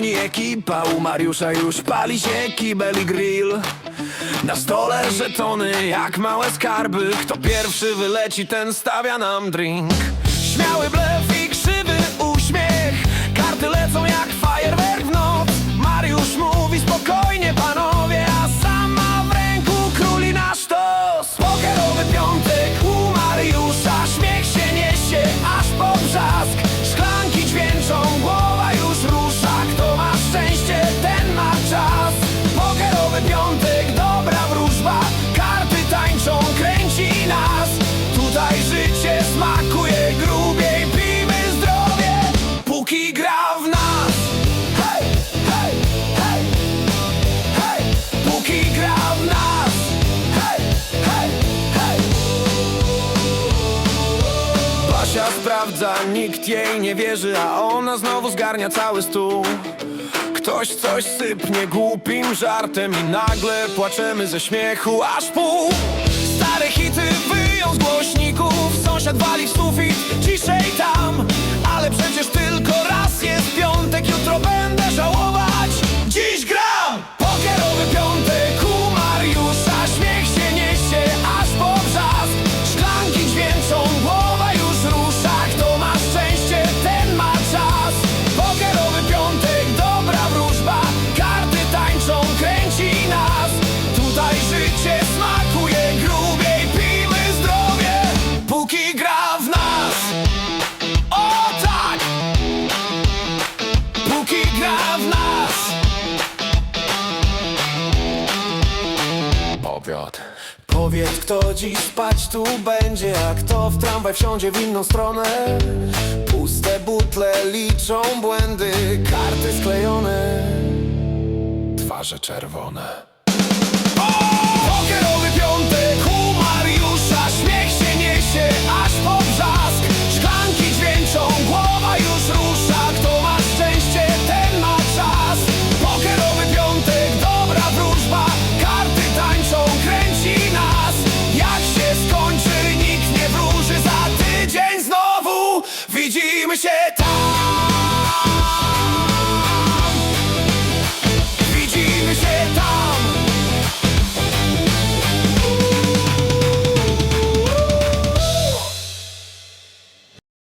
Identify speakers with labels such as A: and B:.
A: i ekipa U Mariusza już pali się kibel i grill. Na stole żetony jak małe skarby. Kto pierwszy wyleci ten stawia nam drink. Śmiały blef nikt jej nie wierzy A ona znowu zgarnia cały stół. Ktoś coś sypnie głupim żartem I nagle płaczemy ze śmiechu aż pół. Stare hity wyją z głośników Sąsiad wali w sufit, ciszej obiad Powiedz kto dziś spać tu będzie A kto w tramwaj wsiądzie w inną stronę Puste butle liczą błędy Karty sklejone Twarze czerwone o! give a.